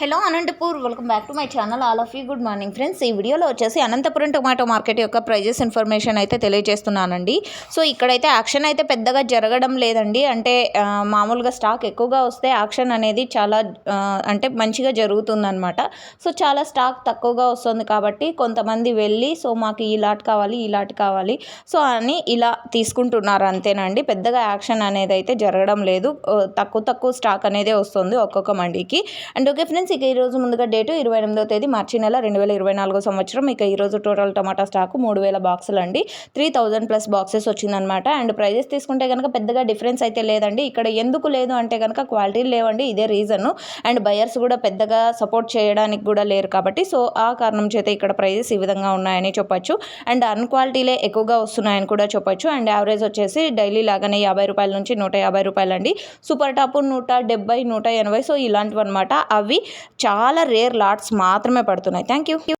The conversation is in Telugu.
Hello Anantapur welcome back to my channel all of you good morning friends ఈ వీడియోలో వచ్చేసి అనంతపురం టొమాటో మార్కెట్ యొక్క ప్రైజెస్ ఇన్ఫర్మేషన్ అయితే తెలియజేస్తున్నానండి. సో ఇక్కడైతే యాక్షన్ అయితే పెద్దగా జరగడం లేదండి. అంటే మామూలుగా స్టాక్ ఎక్కువగా వస్తే యాక్షన్ అనేది చాలా అంటే మంచిగా జరుగుతుందనమాట సో చాలా స్టాక్ తక్కువగా వస్తుంది కాబట్టి కొంతమంది వెళ్ళి సో మాకు ఈ లాట్ కావాలి ఈ లాట్ కావాలి. సో అని ఇలా తీసుకుంటున్నారు అంతేనండి. పెద్దగా యాక్షన్ అనేది అయితే జరగడం లేదు. తక్కువ తక్కువ స్టాక్ అనేది వస్తుంది ఒక్కొక్క మండీకి. అండ్ ఓకే ఫ్రెండ్స్ ఇక ఈరోజు ముందుగా డేటు ఇరవై ఎనిమిదో తేదీ మార్చి నెల రెండు వేల ఇరవై నాలుగో సంవత్సరం. ఇక ఈరోజు టోటల్ టమాటా స్టాక్ మూడు వేల బాక్సులు అండి. త్రీ థౌజండ్ ప్లస్ బాక్సెస్ వచ్చిందనమాట అండ్ ప్రైజెస్ తీసుకుంటే కనుక పెద్దగా డిఫరెన్స్ అయితే లేదండి. ఇక్కడ ఎందుకు లేదు అంటే కనుక క్వాలిటీ లేవండి ఇదే రీజన్. అండ్ బయర్స్ కూడా పెద్దగా సపోర్ట్ చేయడానికి కూడా లేరు కాబట్టి సో ఆ కారణం చేత ఇక్కడ ప్రైజెస్ ఈ విధంగా ఉన్నాయని చెప్పొచ్చు. అండ్ అన్క్వాలిటీలే ఎక్కువగా వస్తున్నాయని కూడా చెప్పొచ్చు. అండ్ యావరేజ్ వచ్చేసి డైలీ లాగానే యాభై రూపాయల నుంచి నూట యాభై రూపాయలు అండి సూపర్ టాప్ నూట డెబ్బై నూట ఎనభై సో ఇలాంటివి అనమాట అవి చాలా రేర్ లాట్స్ మాత్రమే పడుతున్నాయి థ్యాంక్ యూ